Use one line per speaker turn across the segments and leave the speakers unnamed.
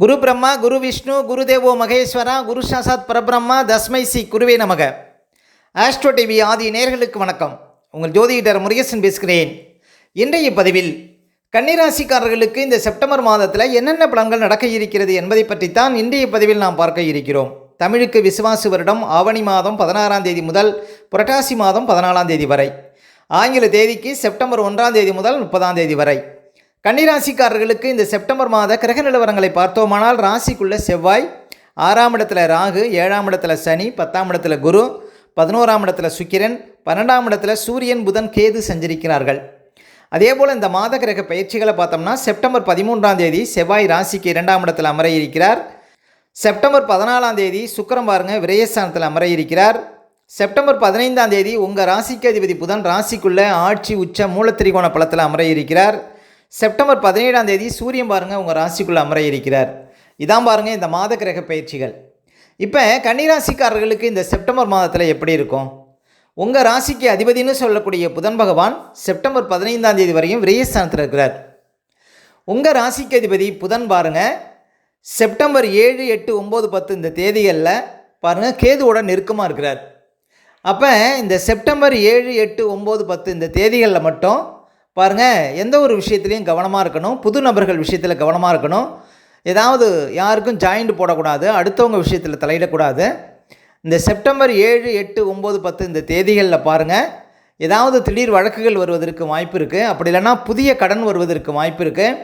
குரு பிரம்மா குரு விஷ்ணு குரு தேவோ மகேஸ்வரா குரு சாசாத் பரபிரம்மா தஸ்மை சி குருவே நமக. ஆஸ்ட்ரோ டிவி ஆதி நேர்களுக்கு வணக்கம். உங்கள் ஜோதிடர் முருகேசன் பேசுகிறேன். இன்றைய பதிவில் கன்னிராசிக்காரர்களுக்கு இந்த செப்டம்பர் மாதத்தில் என்னென்ன பலன்கள் நடக்க இருக்கிறது என்பதை பற்றித்தான் இன்றைய பதிவில் நாம் பார்க்க இருக்கிறோம். தமிழுக்கு விசுவாசு வருடம் ஆவணி மாதம் பதினாறாம் தேதி முதல் புரட்டாசி மாதம் பதினாலாம் தேதி வரை. ஆங்கில தேதிக்கு செப்டம்பர் ஒன்றாம் தேதி முதல் முப்பதாம் தேதி வரை. கன்னிராசிக்காரர்களுக்கு இந்த செப்டம்பர் மாத கிரக நிலவரங்களை பார்த்தோமானால் ராசிக்குள்ளே செவ்வாய் ஆறாம் இடத்துல ராகு ஏழாம் இடத்துல சனி பத்தாம் இடத்துல குரு பதினோராம் இடத்துல சுக்கிரன் பன்னெண்டாம் இடத்துல சூரியன் புதன் கேது சஞ்சரிக்கிறார்கள். அதே போல் இந்த மாத கிரக பயிற்சிகளை பார்த்தோம்னா செப்டம்பர் பதிமூன்றாம் தேதி செவ்வாய் ராசிக்கு இரண்டாம் இடத்தில் அமர இருக்கிறார் செப்டம்பர் பதினாலாம் தேதி சுக்கிரம் பாருங்க விரயஸ்தானத்தில் அமர இருக்கிறார் செப்டம்பர் பதினைந்தாம் தேதி உங்கள் ராசிக்கு அதிபதி புதன் ராசிக்குள்ளே ஆட்சி உச்ச மூலத்திரிகோண பலத்தில் அமர இருக்கிறார் செப்டம்பர் பதினேழாம் தேதி சூரியன் பாருங்கள் உங்கள் ராசிக்குள்ள அமர இருக்கிறார் இதான் பாருங்கள் இந்த மாத கிரக பயிற்சிகள். இப்போ கன்னிராசிக்காரர்களுக்கு இந்த செப்டம்பர் மாதத்தில் எப்படி இருக்கும்? உங்கள் ராசிக்கு அதிபதினு சொல்லக்கூடிய புதன் பகவான் செப்டம்பர் பதினைந்தாம் தேதி வரையும் விரயஸ்தானத்தில் இருக்கிறார். உங்கள் ராசிக்கு அதிபதி புதன் பாருங்க செப்டம்பர் ஏழு எட்டு ஒம்பது பத்து இந்த தேதிகளில் பாருங்கள் கேதுவோட நெருக்கமாக இருக்கிறார். அப்போ இந்த செப்டம்பர் ஏழு எட்டு ஒம்பது பத்து இந்த தேதிகளில் மட்டும் பாருங்கள் எந்த ஒரு விஷயத்துலையும் கவனமாக இருக்கணும். புது நபர்கள் விஷயத்தில் கவனமாக இருக்கணும். ஏதாவது யாருக்கும் ஜாயிண்ட் போடக்கூடாது. அடுத்தவங்க விஷயத்தில் தலையிடக்கூடாது. இந்த செப்டம்பர் ஏழு எட்டு ஒம்பது பத்து இந்த தேதிகளில் பாருங்கள் ஏதாவது திடீர் வழக்குகள் வருவதற்கு வாய்ப்பு இருக்குது அப்படி இல்லைன்னா புதிய கடன் வருவதற்கு வாய்ப்பு இருக்குது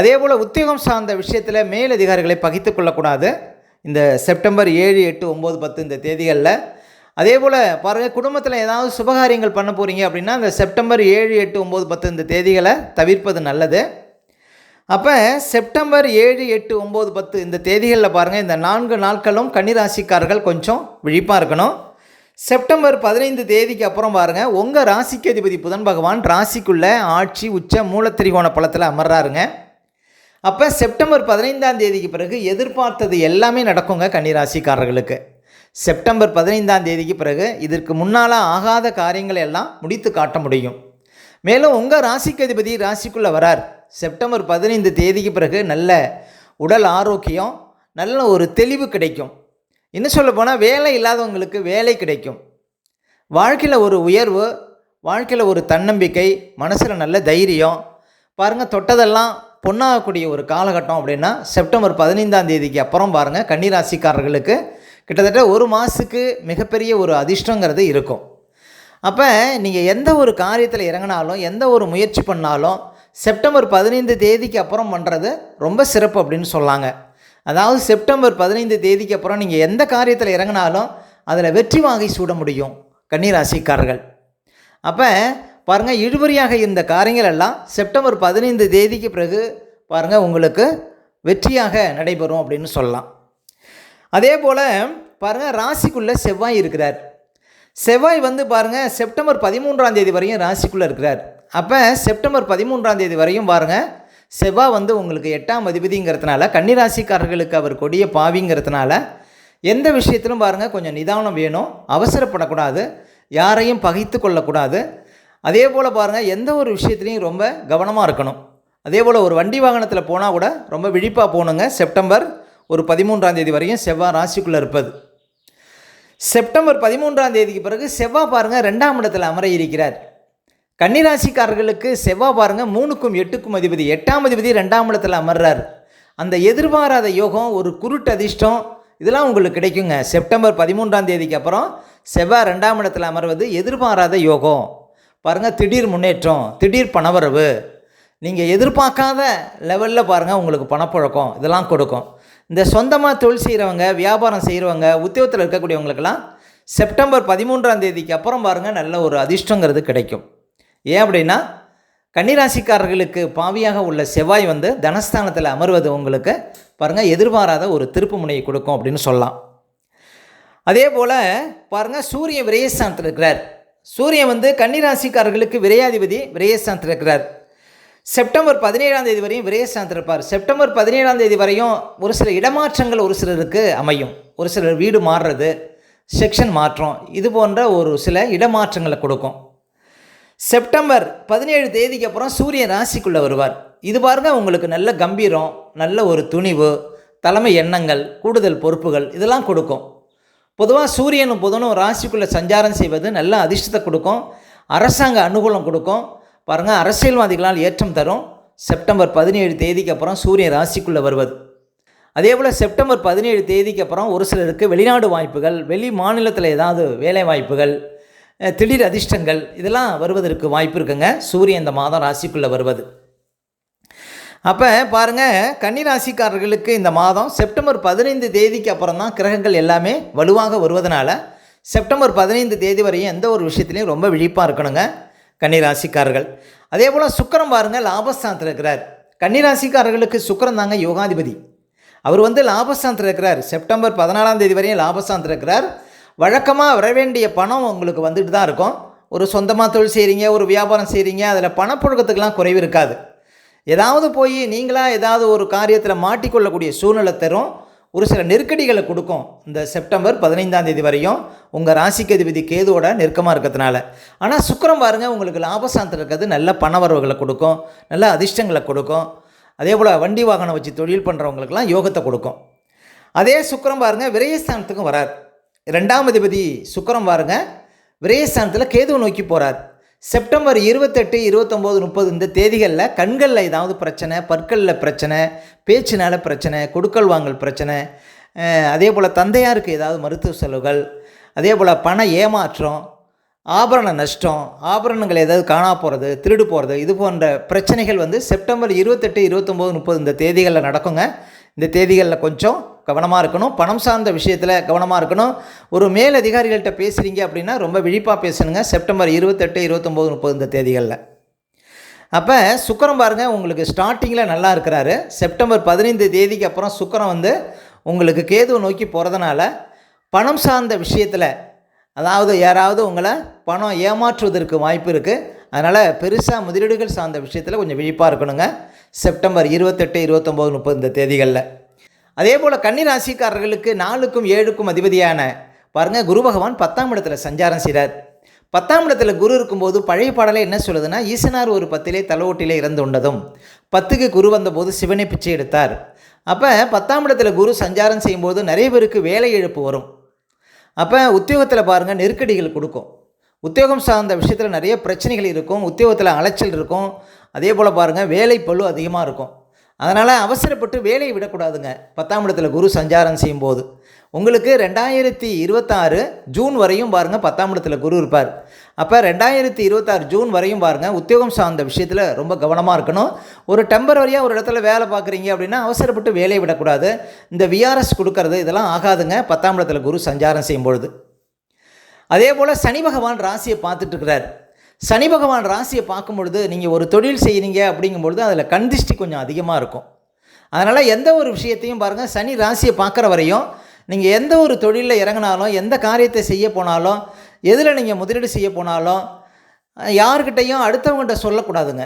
அதே போல் உத்தியோகம் சார்ந்த விஷயத்தில் மேலதிகாரிகளை பகித்து கொள்ளக்கூடாது. இந்த செப்டம்பர் ஏழு எட்டு ஒம்பது பத்து இந்த தேதிகளில் அதே போல் பாருங்கள் குடும்பத்தில் ஏதாவது சுபகாரியங்கள் பண்ண போகிறீங்க அப்படின்னா அந்த செப்டம்பர் ஏழு எட்டு ஒம்பது பத்து இந்த தேதிகளை தவிர்ப்பது நல்லது. அப்போ செப்டம்பர் ஏழு எட்டு ஒம்பது பத்து இந்த தேதிகளில் பாருங்கள் இந்த நான்கு நாட்களும் கன்னிராசிக்காரர்கள் கொஞ்சம் விழிப்பாக இருக்கணும். செப்டம்பர் பதினைந்து தேதிக்கு அப்புறம் பாருங்கள் உங்கள் ராசிக்கு அதிபதி புதன் பகவான் ராசிக்குள்ளே ஆட்சி உச்ச மூலத்திரிகோண பலத்தில் அமர்றாருங்க. அப்போ செப்டம்பர் பதினைந்தாம் தேதிக்கு பிறகு எதிர்பார்த்தது எல்லாமே நடக்குங்க கன்னிராசிக்காரர்களுக்கு. செப்டம்பர் பதினைந்தாம் தேதிக்கு பிறகு இதற்கு முன்னால் ஆகாத காரியங்களை எல்லாம் முடித்து காட்ட முடியும். மேலும் உங்கள் ராசிக்கு அதிபதி ராசிக்குள்ளே வரார். செப்டம்பர் பதினைந்து தேதிக்கு பிறகு நல்ல உடல் ஆரோக்கியம் நல்ல ஒரு தெளிவு கிடைக்கும். இன்னும் சொல்ல போனால் வேலை இல்லாதவங்களுக்கு வேலை கிடைக்கும். வாழ்க்கையில் ஒரு உயர்வு வாழ்க்கையில் ஒரு தன்னம்பிக்கை மனசில் நல்ல தைரியம். பாருங்கள் தொட்டதெல்லாம் பொண்ணாகக்கூடிய ஒரு காலகட்டம் அப்படின்னா செப்டம்பர் பதினைந்தாம் தேதிக்கு அப்புறம் பாருங்கள் கன்னிராசிக்காரர்களுக்கு கிட்டத்தட்ட ஒரு மாதத்துக்கு மிகப்பெரிய ஒரு அதிர்ஷ்டங்கிறது இருக்கும். அப்போ நீங்கள் எந்த ஒரு காரியத்தில் இறங்கினாலும் எந்த ஒரு முயற்சி பண்ணாலும் செப்டம்பர் பதினைந்து தேதிக்கு அப்புறம் பண்ணுறது ரொம்ப சிறப்பு அப்படின்னு சொல்லாங்க. அதாவது செப்டம்பர் பதினைந்து தேதிக்கு அப்புறம் நீங்கள் எந்த காரியத்தில் இறங்கினாலும் அதில் வெற்றி வாங்கி சூட முடியும் கன்னிராசிக்காரர்கள். அப்போ பாருங்கள் இழுபறியாக இருந்த காரியங்கள் எல்லாம் செப்டம்பர் பதினைந்து தேதிக்கு பிறகு பாருங்கள் உங்களுக்கு வெற்றியாக நடைபெறும் அப்படின்னு சொல்லலாம். அதே போல் பாருங்கள் ராசிக்குள்ளே செவ்வாய் இருக்கிறார். செவ்வாய் வந்து பாருங்கள் செப்டம்பர் பதிமூன்றாம் தேதி வரையும் ராசிக்குள்ளே இருக்கிறார். அப்போ செப்டம்பர் பதிமூன்றாம் தேதி வரையும் பாருங்கள் செவ்வாய் வந்து உங்களுக்கு எட்டாம் அதிபதிங்கிறதுனால கன்னிராசிக்காரர்களுக்கு அவர் கொடிய பாவிங்கிறதுனால எந்த விஷயத்திலும் பாருங்கள் கொஞ்சம் நிதானம் வேணும் அவசரப்படக்கூடாது யாரையும் பகைத்து கொள்ளக்கூடாது. அதே போல் பாருங்கள் எந்த ஒரு விஷயத்துலையும் ரொம்ப கவனமாக இருக்கணும். அதே போல் ஒரு வண்டி வாகனத்தில் போனால் கூட ரொம்ப விழிப்பாக போகணுங்க செப்டம்பர் ஒரு பதிமூன்றாம் தேதி வரையும் செவ்வாய் ராசிக்குள்ளே இருப்பது. செப்டம்பர் பதிமூன்றாம் தேதிக்கு பிறகு செவ்வாய் பாருங்கள் ரெண்டாம் இடத்தில் அமர இருக்கிறார். கன்னிராசிக்காரர்களுக்கு செவ்வாய் பாருங்கள் மூணுக்கும் எட்டுக்கும் அதிபதி எட்டாம் அதிபதி ரெண்டாம் இடத்தில் அமர்றார். அந்த எதிர்பாராத யோகம் ஒரு குருட்டு அதிர்ஷ்டம் இதெல்லாம் உங்களுக்கு கிடைக்குங்க. செப்டம்பர் பதிமூன்றாம் தேதிக்கு அப்புறம் செவ்வாய் ரெண்டாம் இடத்தில் அமர்வது எதிர்பாராத யோகம். பாருங்கள் திடீர் முன்னேற்றம் திடீர் பணவரவு. நீங்கள் எதிர்பார்க்காத லெவலில் பாருங்கள் உங்களுக்கு பணப்பழக்கம் இதெல்லாம் கொடுக்கும். இந்த சொந்தமாக தொழில் செய்கிறவங்க வியாபாரம் செய்கிறவங்க உத்தியோகத்தில் இருக்கக்கூடியவங்களுக்கெல்லாம் செப்டம்பர் பதிமூன்றாம் தேதிக்கு அப்புறம் பாருங்கள் நல்ல ஒரு அதிர்ஷ்டங்கிறது கிடைக்கும். ஏன் அப்படின்னா கன்னிராசிக்காரர்களுக்கு பாவியாக உள்ள செவ்வாய் வந்து தனஸ்தானத்தில் அமர்வது உங்களுக்கு பாருங்கள் எதிர்பாராத ஒரு திருப்பு முனையை கொடுக்கும் அப்படின்னு சொல்லலாம். அதே போல் பாருங்கள் சூரியன் விரயஸ்தானத்தில் இருக்கிறார். சூரியன் வந்து கன்னிராசிக்காரர்களுக்கு விரையாதிபதி விரயஸ்தானத்தில் இருக்கிறார். செப்டம்பர் பதினேழாம் தேதி வரையும் விரயஸ்தானத்தில் இருப்பார் செப்டம்பர் பதினேழாம் தேதி வரையும் ஒரு சில இடமாற்றங்கள் ஒரு சிலருக்கு அமையும். ஒரு சிலர் வீடு மாறுறது செக்ஷன் மாற்றம் இது போன்ற ஒரு சில இடமாற்றங்களை கொடுக்கும். செப்டம்பர் பதினேழு தேதிக்கு அப்புறம் சூரியன் ராசிக்குள்ளே வருவார். இது பாருங்க உங்களுக்கு நல்ல கம்பீரம் நல்ல ஒரு துணிவு தலைமை எண்ணங்கள் கூடுதல் பொறுப்புகள் இதெல்லாம் கொடுக்கும். பொதுவாக சூரியனும் புதனும் ராசிக்குள்ளே சஞ்சாரம் செய்வது நல்ல அதிர்ஷ்டத்தை கொடுக்கும். அரசாங்க அனுகூலம் கொடுக்கும். பாருங்கள் அரசியல்வாதிகளால் ஏற்றம் தரும். செப்டம்பர் பதினேழு தேதிக்கு அப்புறம் சூரியன் ராசிக்குள்ளே வருவது. அதே போல் செப்டம்பர் பதினேழு தேதிக்கு அப்புறம் ஒரு சிலருக்கு வெளிநாடு வாய்ப்புகள் வெளி மாநிலத்தில் ஏதாவது வேலை வாய்ப்புகள் திடீர் அதிர்ஷ்டங்கள் இதெல்லாம் வருவதற்கு வாய்ப்பு இருக்குங்க. சூரியன் இந்த மாதம் ராசிக்குள்ளே வருவது. அப்போ பாருங்கள் கன்னிராசிக்காரர்களுக்கு இந்த மாதம் செப்டம்பர் பதினைந்து தேதிக்கு அப்புறம் தான் கிரகங்கள் எல்லாமே வலுவாக வருவதனால செப்டம்பர் பதினைந்து தேதி வரையும் எந்த ஒரு விஷயத்துலையும் ரொம்ப விழிப்பாக இருக்கணுங்க. கன்னிராசிக்காரர்கள். அதே போல் சுக்கிரம் பாருங்கள் லாபஸ்தானத்தில் இருக்கிறார். கன்னிராசிக்காரர்களுக்கு சுக்கரம் தாங்க யோகாதிபதி. அவர் வந்து லாபஸ்தானத்தில் இருக்கிறார். செப்டம்பர் பதினாலாம் தேதி வரையும் லாபஸ்தானத்தில் இருக்கிறார். வழக்கமாக வர வேண்டிய பணம் உங்களுக்கு வந்துட்டு தான் இருக்கும். ஒரு சொந்தமாக தொழில் செய்கிறீங்க ஒரு வியாபாரம் செய்கிறீங்க அதில் பணப்புழக்கத்துக்கெல்லாம் குறைவு இருக்காது. ஏதாவது போய் நீங்களாக ஏதாவது ஒரு காரியத்தில் மாட்டிக்கொள்ளக்கூடிய சூழ்நிலை தரும். ஒரு சில நெருக்கடிகளை கொடுக்கும் இந்த செப்டம்பர் பதினைந்தாம் தேதி வரையும் உங்கள் ராசிக்கு அதிபதி கேதுவோட நெருக்கமாக இருக்கிறதுனால. ஆனால் சுக்கிரம் பாருங்கள் உங்களுக்கு லாபசாந்தம் இருக்கிறது நல்ல பணவரவுகளை கொடுக்கும் நல்ல அதிர்ஷ்டங்களை கொடுக்கும். அதே போல் வண்டி வாகனம் வச்சு தொழில் பண்ணுறவங்களுக்கெல்லாம் யோகத்தை கொடுக்கும். அதே சுக்கரம் பாருங்கள் விரயஸ்தானத்துக்கும் வரார். ரெண்டாம் அதிபதி சுக்கரம் பாருங்க விரயஸ்தானத்தில் கேதுவை நோக்கி போகிறார் செப்டம்பர் இருபத்தெட்டு இருபத்தொம்போது முப்பது இந்த தேதிகளில் கண்களில் ஏதாவது பிரச்சனை பற்களில் பிரச்சனை பேச்சினால் பிரச்சனை கொடுக்கல் வாங்கல் பிரச்சனை அதே போல் தந்தையாருக்கு ஏதாவது மருத்துவ செலவுகள் அதே போல் பண ஏமாற்றம் ஆபரண நஷ்டம் ஆபரணங்கள் ஏதாவது காணா போகிறது திருடு போகிறது இது போன்ற பிரச்சனைகள் வந்து செப்டம்பர் இருபத்தெட்டு இருபத்தொம்போது முப்பது இந்த தேதிகளில் நடக்குங்க. இந்த தேதிகளில் கொஞ்சம் கவனமாக இருக்கணும். பணம் சார்ந்த விஷயத்தில் கவனமாக இருக்கணும். ஒரு மேல் அதிகாரிகள்கிட்ட பேசுகிறீங்க அப்படின்னா ரொம்ப விழிப்பாக பேசணுங்க செப்டம்பர் இருபத்தெட்டு இருபத்தொம்போது முப்பது இந்த தேதிகளில். அப்போ சுக்கரம் பாருங்கள் உங்களுக்கு ஸ்டார்டிங்கில் நல்லா இருக்கிறாரு. செப்டம்பர் பதினைந்து தேதிக்கு அப்புறம் சுக்கரம் வந்து உங்களுக்கு கேதுவை நோக்கி போகிறதுனால பணம் சார்ந்த விஷயத்தில் அதாவது யாராவது உங்களை பணம் ஏமாற்றுவதற்கு வாய்ப்பு இருக்குது அதனால் பெருசாக முதலீடுகள் சார்ந்த விஷயத்தில் கொஞ்சம் விழிப்பாக இருக்கணுங்க. செப்டம்பர் இருபத்தெட்டு இருபத்தொம்போது முப்பது இந்த தேதிகளில். அதே போல் கன்னிராசிக்காரர்களுக்கு நாலுக்கும் ஏழுக்கும் அதிபதியான பாருங்கள் குரு பகவான் பத்தாம் இடத்துல சஞ்சாரம் செய்கிறார் பத்தாம் இடத்துல குரு இருக்கும்போது பழைய பாடலை என்ன சொல்லுதுன்னா ஈசனார் ஒரு பத்திலே தலோட்டிலே இறந்து உண்டதும் பத்துக்கு குரு வந்தபோது சிவனை பிச்சை எடுத்தார். அப்போ பத்தாம் இடத்துல குரு சஞ்சாரம் செய்யும்போது நிறைய பேருக்கு வேலை இழப்பு வரும். அப்போ உத்தியோகத்தில் பாருங்கள் நெருக்கடிகள் கொடுக்கும். உத்தியோகம் சார்ந்த விஷயத்தில் நிறைய பிரச்சனைகள் இருக்கும் உத்தியோகத்தில் அலைச்சல் இருக்கும். அதே போல் பாருங்கள் வேலை பளு அதிகமாக இருக்கும். அதனால் அவசரப்பட்டு வேலையை விடக்கூடாதுங்க. பத்தாம் இடத்துல குரு சஞ்சாரம் செய்யும்போது. உங்களுக்கு ரெண்டாயிரத்தி இருபத்தாறு ஜூன் வரையும் பாருங்கள் பத்தாம் இடத்துல குரு இருப்பார். அப்போ ரெண்டாயிரத்தி இருபத்தாறு ஜூன் வரையும் பாருங்கள் உத்தியோகம் சார்ந்த விஷயத்தில் ரொம்ப கவனமாக இருக்கணும். ஒரு டெம்பரரியாக ஒரு இடத்துல வேலை பார்க்குறீங்க அப்படின்னா அவசரப்பட்டு வேலையை விடக்கூடாது. இந்த விஆர்எஸ் கொடுக்கறது இதெல்லாம் ஆகாதுங்க பத்தாம் இடத்துல குரு சஞ்சாரம் செய்யும் பொழுது அதே போல் சனி பகவான் ராசியை பார்த்துட்டு இருக்கிறார். சனி பகவான் ராசியை பார்க்கும் பொழுது நீங்கள் ஒரு தொழில் செய்கிறீங்க அப்படிங்கும் பொழுது அதில் கண்திஷ்டி கொஞ்சம் அதிகமாக இருக்கும். அதனால் எந்த ஒரு விஷயத்தையும் பாருங்கள் சனி ராசியை பார்க்குற வரையும் நீங்கள் எந்த ஒரு தொழிலில் இறங்கினாலும் எந்த காரியத்தை செய்ய போனாலும் எதில் நீங்கள் முதலீடு செய்ய போனாலும் அஹ், யார்கிட்டயும் அடுத்தவங்ககிட்ட சொல்லக்கூடாதுங்க.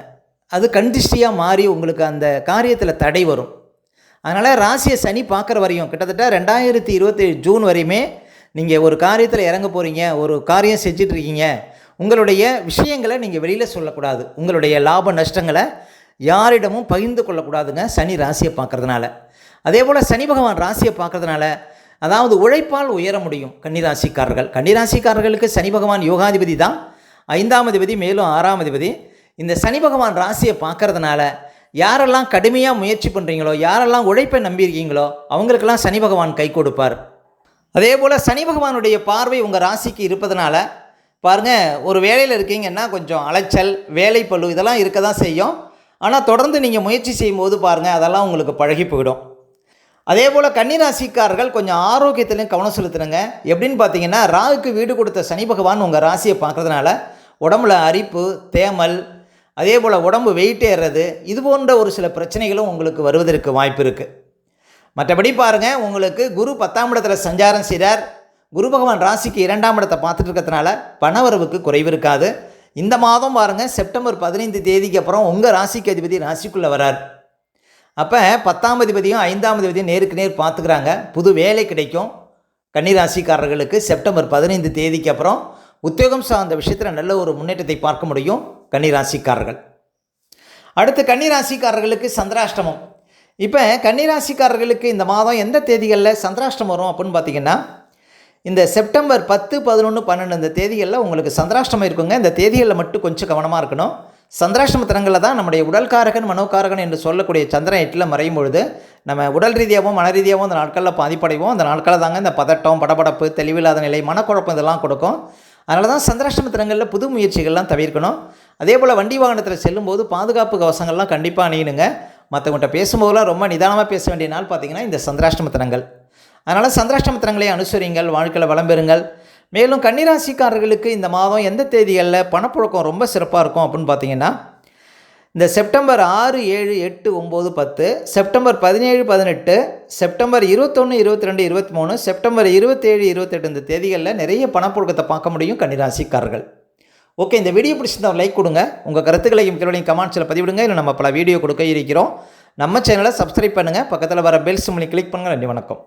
அது கண்டிஷ்டியாக மாறி உங்களுக்கு அந்த காரியத்தில் தடை வரும். அதனால் ராசியை சனி பார்க்குற வரையும் கிட்டத்தட்ட ரெண்டாயிரத்தி இருபத்தேழு ஜூன் வரையுமே நீங்கள் ஒரு காரியத்தில் இறங்க போகிறீங்க ஒரு காரியம் செஞ்சுட்டு இருக்கீங்க உங்களுடைய விஷயங்களை நீங்கள் வெளியில் சொல்லக்கூடாது. உங்களுடைய லாப நஷ்டங்களை யாரிடமும் பகிர்ந்து கொள்ளக்கூடாதுங்க சனி ராசியை பார்க்கறதுனால. அதே போல் சனி பகவான் ராசியை பார்க்கறதுனால அதாவது உழைப்பால் உயர முடியும் கன்னிராசிக்காரர்கள். கன்னிராசிக்காரர்களுக்கு சனி பகவான் யோகாதிபதி தான். ஐந்தாம் அதிபதி மேலும் ஆறாம் அதிபதி. இந்த சனி பகவான் ராசியை பார்க்கறதுனால யாரெல்லாம் கடுமையாக முயற்சி பண்ணுறீங்களோ யாரெல்லாம் உழைப்பை நம்பியிருக்கீங்களோ அவங்களுக்கெல்லாம் சனி பகவான் கை கொடுப்பார். அதே போல் சனி பகவானுடைய பார்வை உங்கள் ராசிக்கு இருப்பதனால பாருங்கள் ஒரு வேலையில் இருக்கீங்கன்னா கொஞ்சம் அலைச்சல் வேலை இதெல்லாம் இருக்க தான் செய்யும். ஆனால் தொடர்ந்து நீங்கள் முயற்சி செய்யும்போது பாருங்கள் அதெல்லாம் உங்களுக்கு பழகி போயிடும். அதே போல் கன்னிராசிக்காரர்கள் கொஞ்சம் ஆரோக்கியத்திலையும் கவனம் செலுத்துனுங்க. எப்படின்னு பார்த்தீங்கன்னா ராகுக்கு வீடு கொடுத்த சனி பகவான் உங்கள் ராசியை பார்க்குறதுனால உடம்புல அரிப்பு தேமல் அதே போல் உடம்பு வெயிட் ஏறுறது இது போன்ற ஒரு சில பிரச்சனைகளும் உங்களுக்கு வருவதற்கு வாய்ப்பு இருக்குது மற்றபடி பாருங்கள் உங்களுக்கு குரு பத்தாம் இடத்துல சஞ்சாரம் செய்கிறார் குரு பகவான் ராசிக்கு இரண்டாம் இடத்தை பார்த்துட்டு இருக்கிறதுனால பணவரவுக்கு குறைவு இருக்காது. இந்த மாதம் பாருங்கள் செப்டம்பர் பதினைந்து தேதிக்கு அப்புறம் உங்கள் ராசிக்கு அதிபதி ராசிக்குள்ளே வரார். அப்போ பத்தாம் அதிபதியும் ஐந்தாம் அதிபதியும் நேருக்கு நேர் பார்த்துக்கிறாங்க. புது வேலை கிடைக்கும். கன்னிராசிக்காரர்களுக்கு செப்டம்பர் பதினைந்து தேதிக்கு அப்புறம் உத்தியோகம் சார்ந்த விஷயத்தில் நல்ல ஒரு முன்னேற்றத்தை பார்க்க முடியும் கன்னிராசிக்காரர்கள் அடுத்து கன்னிராசிக்காரர்களுக்கு சந்திராஷ்டமம். இப்போ கன்னிராசிக்காரர்களுக்கு இந்த மாதம் எந்த தேதிகளில் சந்திராஷ்டம் வரும் அப்படின்னு பார்த்தீங்கன்னா இந்த செப்டம்பர் பத்து பதினொன்று பன்னெண்டு இந்த தேதிகளில் உங்களுக்கு சந்திராஷ்டமம் இருக்குங்க. இந்த தேதிகளில் மட்டும் கொஞ்சம் கவனமாக இருக்கணும். சந்திராஷ்டம தினங்களில் தான் நம்முடைய உடல்காரகன் மனோகாரகன் என்று சொல்லக்கூடிய சந்திரன் எட்டில் மறையும் பொழுது நம்ம உடல் ரீதியாகவும் மன ரீதியாகவும் அந்த நாட்களில் பாதிப்படைவோம். அந்த நாட்களில் தாங்க இந்த பதட்டம் படபடப்பு தெளிவில்லாத நிலை மனக்குழப்பம் இதெல்லாம் கொடுக்கும். அதனால தான் சந்திராஷ்டம தினங்களில் புது முயற்சிகள்லாம் தவிர்க்கணும். அதே போல் வண்டி வாகனத்தில் செல்லும்போது பாதுகாப்பு கவசங்கள்லாம் கண்டிப்பாக அணியணுங்க. மற்றவங்கள்ட்ட பேசும்போதெல்லாம் ரொம்ப நிதானமாக பேச வேண்டிய நாள் பார்த்திங்கன்னா இந்த சந்திராஷ்டமத்தனங்கள் அதனால் சந்திராஷ்டமத்தனங்களை அனுசரிங்கள் வாழ்க்கையில் வளம் பெறுங்கள். மேலும் கன்னிராசிக்காரர்களுக்கு இந்த மாதம் எந்த தேதிகளில் பணப்புழக்கம் ரொம்ப சிறப்பாக இருக்கும் அப்படின்னு பார்த்தீங்கன்னா இந்த செப்டம்பர் ஆறு ஏழு எட்டு ஒம்பது பத்து செப்டம்பர் பதினேழு பதினெட்டு செப்டம்பர் இருபத்தொன்று இருபத்தி ரெண்டு இருபத்தி மூணு செப்டம்பர் இருபத்தேழு இருபத்தெட்டு இந்த தேதிகளில் நிறைய பணப்புழக்கத்தை பார்க்க முடியும் கன்னிராசிக்காரர்கள். ஓகே இந்த வீடியோ பிடிச்சிருந்தா லைக் கொடுங்க. உங்கள் கருத்துக்களையும் கேள்வியும் கமெண்ட்ஸில் பதிவிடுங்க. இல்லை நம்ம பல வீடியோ கொடுக்க இருக்கிறோம். நம்ம சேனலை சப்ஸ்கிரைப் பண்ணுங்கள் பக்கத்தில் வர பெல் சிம்லி கிளிக் பண்ணுங்கள் நன்றி வணக்கம்.